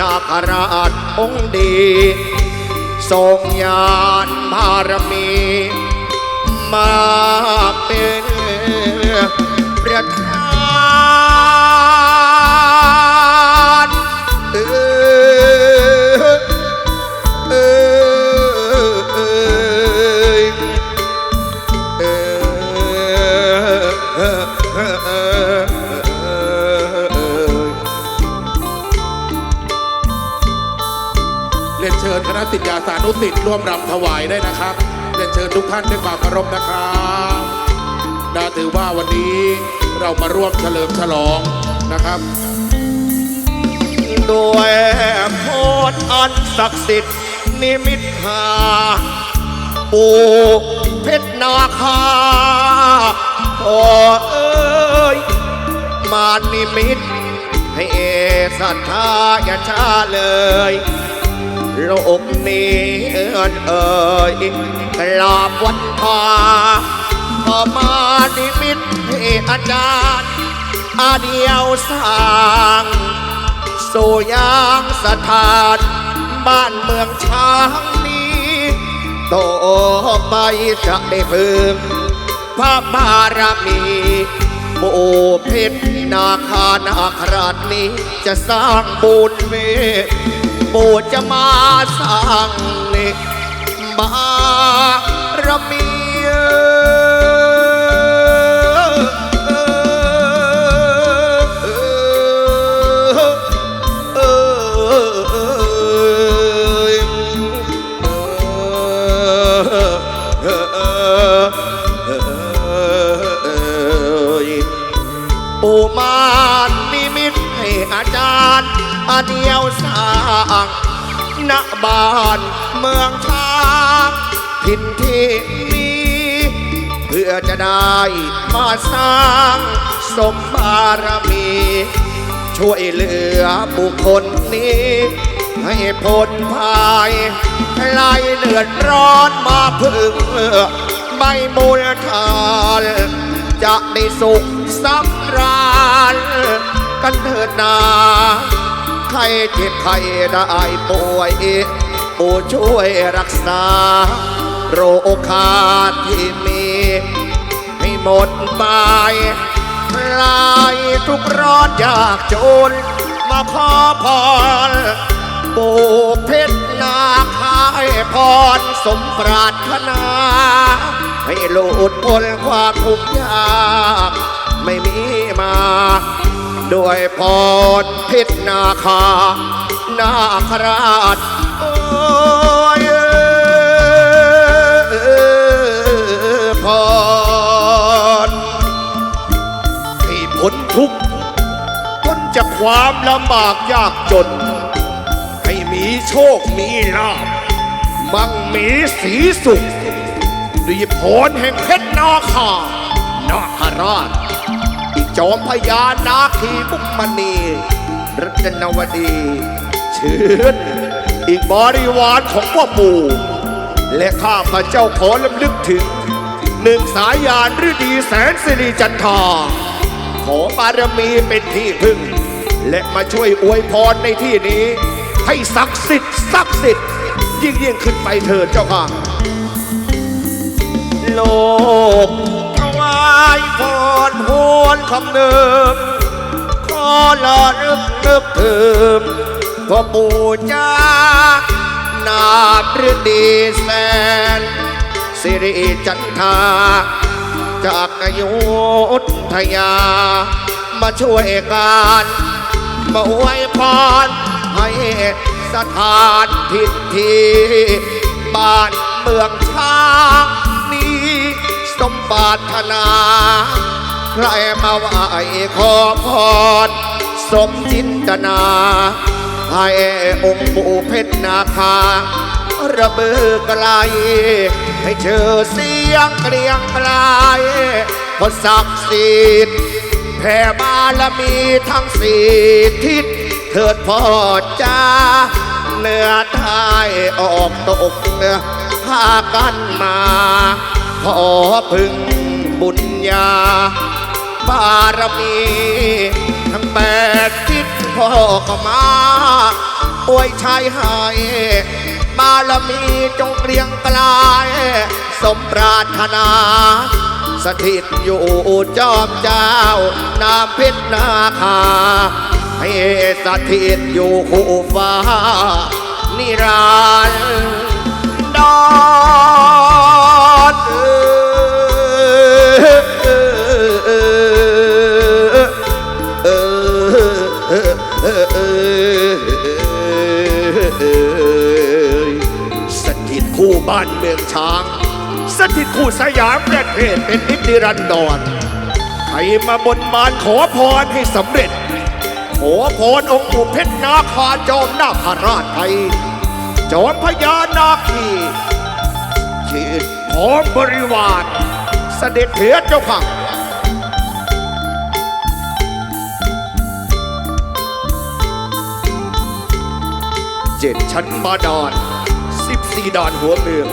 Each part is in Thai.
นาคราชองค์ดีทรงญาณบารมีมาเป็นประธานเออ ณะสิทธิาสานุสิทธิ์ร่วมรำถวายได้นะครับเรียนเชิญทุกท่านด้วยความเคารพนะครับนาถือว่าวันนี้เรามาร่วมเฉลิมฉลองนะครับ ด้วยโพธอันศักดิ์สิทธิ์นิมิตหาปูเพชรนาคาขอเอ้ย มานิมิตให้เอศรัทธาอย่าช้าเลย ลกนี้เอินเอ่ยกราบวันพาพอมานิมิตอาจารย์อาเดียวสร้างสู่ยางสถานบ้านเมืองช้างนี้ต่อไปจะได้เพิ่มพระบารมีโอเพชรนาคานาคราชนี้จะสร้างบุญเวโบจะมาสร้างเล็กบารมี มาสร้างสมบารมี ช่วยเหลือบุคคลนี้ ให้พ้นภัยไล่เลือดร้อนมาพึ่งไม่มูลทานจะได้สุขสำราญกันเถิดนาใครเจ็บใครได้ป่วยผู้ช่วยรักษา โรคขาดที่มี ห้หมดไปลายทุกร้อนยากจน มาขอพรปูเพชรนาคายพรสมปรารถนา ให้หลุดพ้นความทุกข์ยากไม่มีมา ด้วยพรเพชรนาคา นาคราชโอ้ยพร พ้นทุกข์พ้นจากความลำบากยากจน ให้มีโชคมีลาภมั่งมีสีสุขด้วยพรแห่งเพชรนาคานาคราชอีกจอมพญานาคีมุกมณีรัตนวดีเชิญอีกบริวารของพ่อปู่และข้าพระเจ้าขอลำลึกถึงหนึ่งสายยานฤดีแสนสิริจันทรา ขอบารมีเป็นที่พึ่ง และมาช่วยอวยพรในที่นี้ ให้ศักดิ์สิทธิ์ศักดิ์สิทธิ์ยิ่งยิ่งขึ้นไปเถิดเจ้าค่ะ โลกถวายพรหวนคำเดิมขอละนึกนึกถึงพ่อปู่จ้านาบฤดีแสนสิริจันทา จากอยุธยา มาช่วยกันมาอวยพรให้สถานทิศที่บ้านเมืองชางนี้สมปรารถนา ใครมาไหวขอพร สมจินตนา ให้องค์ปู่เพชรนาคา ระเบือไกล ให้เชื่อเสียงเกลียงไกลพอศักดิ์สิทธิ์แผ่บารมีทั้งสี่ทิศเถิดพ่อจ้าเหนือไทยออกตกพากันมา ขอพึงบุญญา บารมี ทั้งแปดทิศพ่อก็มาอวยชายใหาย บารมีจงเกรียงไกลายสมปรารถนา สถิตอยู่จอมเจ้า นามพิษนาคา ให้สถิตอยู่คู่ฟ้านิรันดานเมืองช้าง สถิตคู่สยามประเทศเป็นนิติรันดรใครมาบนบานขอพรให้สำเร็จ ขอพรองค์ปู่เพชรนาคาจอมนาคราชไทย จอมพญานาคีขีดพร้อมบริวารเสด็จเถิดเจ้าค่ะเจ็ดชั้นบาดาล สี่ด่านหัวเมือง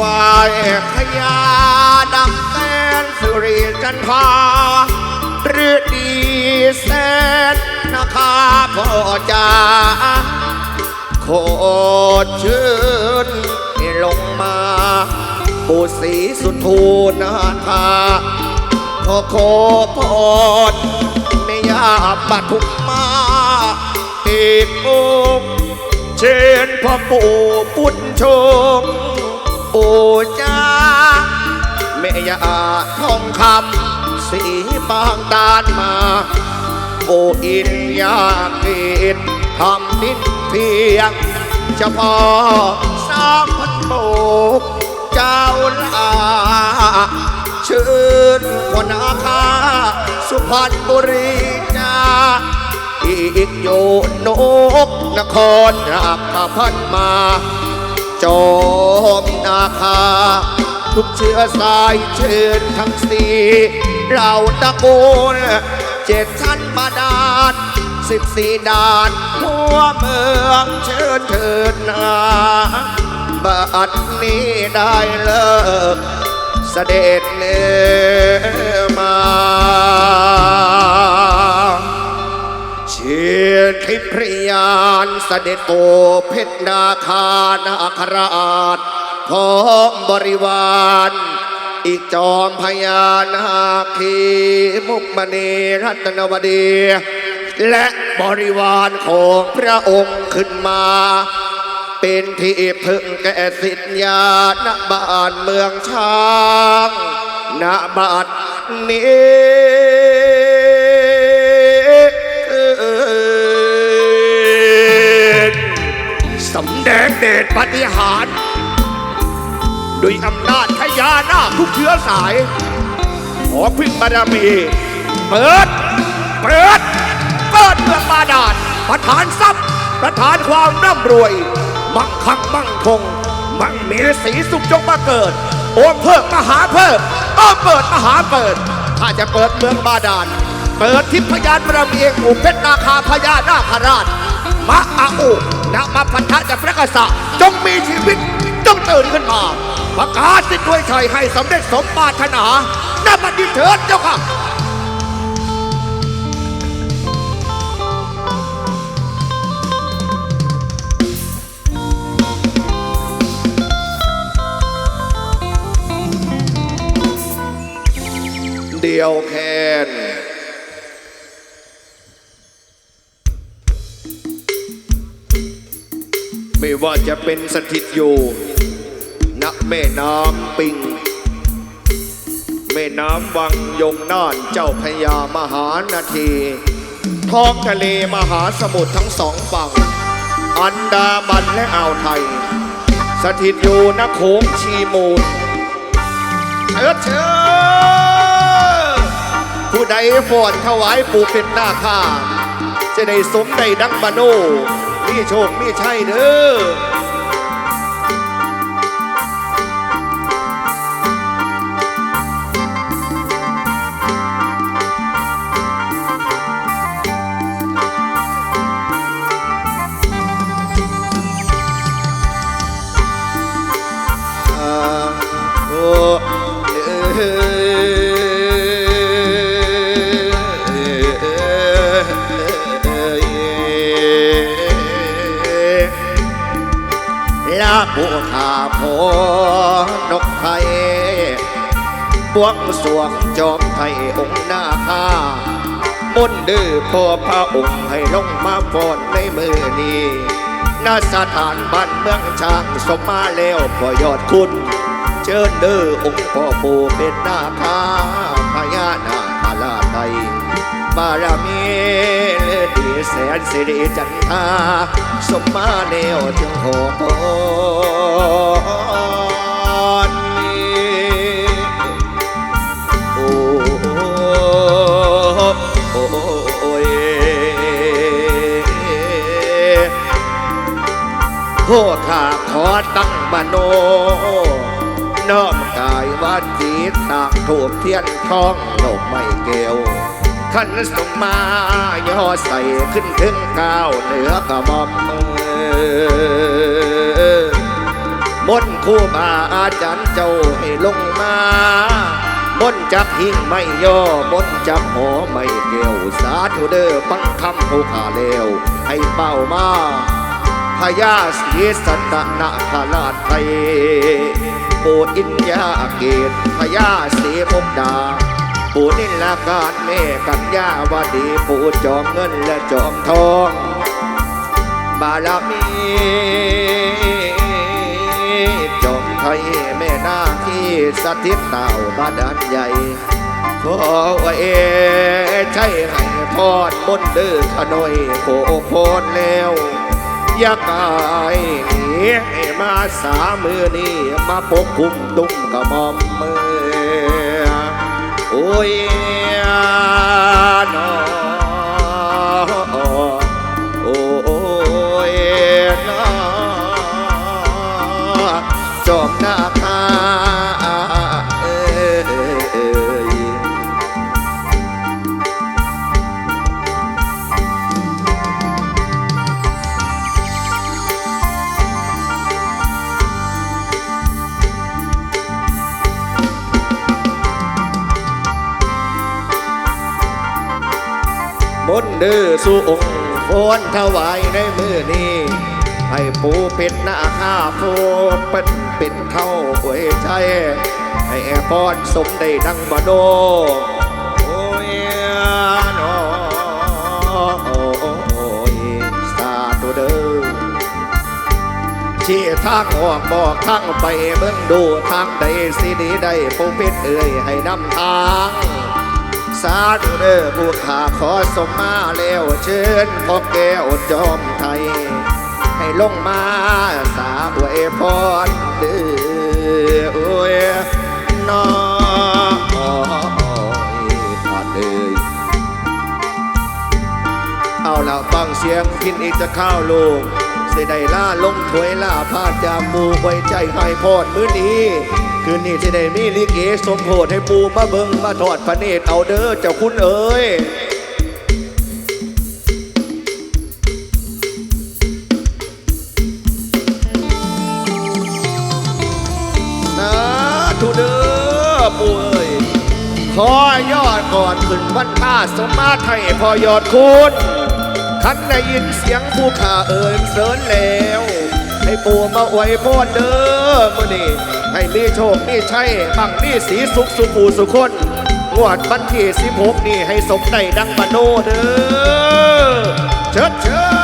วายพญาดังแตนสุริจันทาหรือดีแสนนะคะพ่อจ๋าโคตรชื่นลงมาปู่ศรีสุทูนาคา อขอพรไม่ยาปทุมมาเอกองเชิญพ่อปู่ปุญชมโอจ้าแม่ยาทองคำสีบางตานมา โออินยาเกตทำนินเพียงเฉพาะสามพันโบกเจ้าลา ชิญคนอาคาสุพรรณบุรีจ้าอีกโยนกนครราคาพันมา จอมนาคา ทุกเชื้อสายเชิญทั้งสี่เราตะโกนเจ็ดชั้นมาดานสิบสี่ด่านทั่วเมืองเชิญเถิดนาบัดนี้ได้เลิก เสด็จเนมา เชียนทิพยานเสด็จโตเพชรนาคานาคราชพร้อมบริวารอีกจอมพญานาคีมุกมณีรัตนวดี และบริวารของพระองค์ขึ้นมา เป็นที่พึงแก่สิทธยาณบ้านเมืองช้างณบัดนี้สำแดงเดชปฏิหารด้วยอำนาจพญานาทุกเชื้อสาย ขอพึ่งบารมี เปิด เปิด เปิดเมืองบาดาลประทานทรัพย์ ประทานความร่ำรวย มั่งคั่งมั่งคง มั่งมีสีสุขจงมาเกิด โอมเพิ่มมหาเพิ่มโอมเปิดมหาเปิด ถ้าจะเปิดเมืองบาดาล เปิดทิพยานบารมีอุเพชรนาคาพญานาคราชมะอาอุนะมาพันธะจาพระกษัตริย์จงมีชีวิตจงตื่นขึ้นมาประกาศสิทธิ์ด้วยชัยให้สำเร็จสมปรารถนานับบันดีเถิดเจ้าค่ะ เดียวแคนไม่ว่าจะเป็นสถิตอยู่ณแม่น้ำปิง แม่น้ำวังยงน่านเจ้าพญามหานาทีท้องทะเลมหาสมุทรทั้งสองฝั่ง อันดามันและอ่าวไทย สถิตอยู่ณโขงชีมูลเชิดเชิญ ใดฟอนถวายปู่เป็นหน้าข้าจะได้สมในดังมโนมีโชคมีชัยเด้อเออ ผู้ขาโพนกไทยบวงสวงจอมไทยองค์หน้าข้ามนต์ดื้อพอพระองค์ให้ลงมาฟอนในมือนี้ณสถานบ้านเมืองช้างสมมาแล้วพอยอดคุณ เชิญเด้อองค์พ่อปู่เป็นหน้าคาพญานาคาราไทยบารมี แสนสิริจันทาสมมาแล้วจึงโหพรโอ้โอ้ยโหข้าขอตั้งมโนน้อมกายวัดจีตตากถูกเทียนทองดอกไม้เกล ขันสมมาย่อใส่ขึ้นถึงก้าวเหนือกระหม่อมมือมนคู่บาอาจารย์เจ้าให้ลงมามนจักหิ่งไม่ย่อมนจักหอไม่เกลสาธุเด้อฟังคำผู้ขาเลวให้เป้ามาพญาศีสัตนาคราชไทยปู่อินยาเกตพญาศีมุกดา ปู่นิลการแม่กัญญาวดีปู่จอมเงินและจอมทอง บารมีจอมไทยแม่นาคีสถิตเต่าบาดาลใหญ่ขอเอใช่ให้พอดบนเดือขนอยโคโคนแล้วอยากให้มาสามือนี้มาปกคุมตุ้มกระมอมมือ ยนอโอ้ยนอจอมนา เดือสู่องค์โฟนถวายในมือนี้ให้ปูเป็นหน้าข้าโพเป็นเป็นเท่าหวยใจให้แอพรสมได้ดังมโนโอ้ยนอโอ้ยสาธุเด้อชี้ทางออกบอกทางไปเบิ่งดูทางใดสิดีได้ผู้เป็ดเอ่ยให้นำทาง สาธุเด้อผู้ขาขอสมมาแล้วเชิญพ่อแก้วจอมไทย ให้ลงมาสาอวยพรเด้อโอ้ยน้อยผ่านเอ่ยเอาละฟังเสียงพินอีกจะข้าวลูกสิได้ล่าลงถวยล่าพาดจากปูไว้ใจให้พอดมื้อนี้ คืนนี้สิได้มีลิเกสมโพธให้ปูมาเบิงมาทอดพระเนตรเอาเด้อเจ้าคุณเอ๋ยนะทุเด้อปูเอ๋ยขอยอดก่อนขึ้นวันท่าสมมาไทยพอยอดคุณคันได้ยินเสียงผู้ข่าเอิญเสริญแล้ว ให้ปู่มาอวยพรเด้อมื้อนี้ ให้มีโชคมีชัยบังมีสีสุขสุขูสุคนงวดบันที่16นี่ให้สมใจดังมโนเด้อเชิดเชิด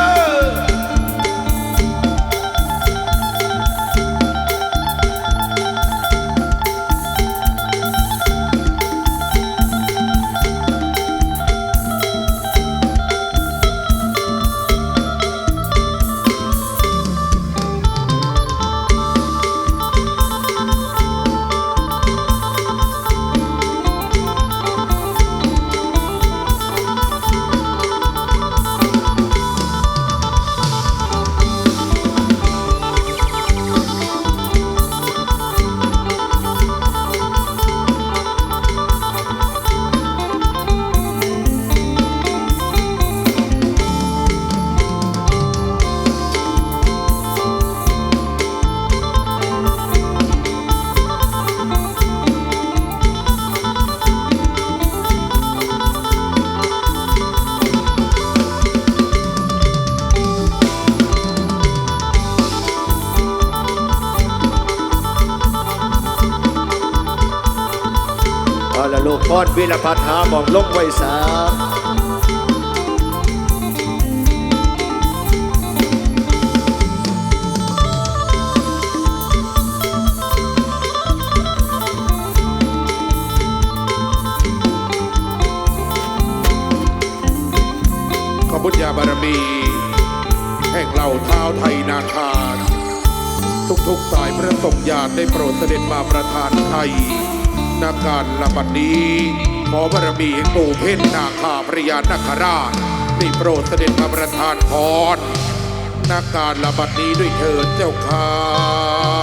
พรวิรพัฒหาหมองลงไว้สาขบุญญาบารมี แห่งเหล่าเท้าไทยนาคา ทุกๆสายพระสงฆ์ญาณได้โปรดเสด็จมาประทานไทย นาการละบัดนี้ขอบารมีแห่งปู่เพ่นนาคาพระยานาคราชได้โปรดเสด็จมาประทานพรนาการละบัดนี้ด้วยเถิดเจ้าค่ะ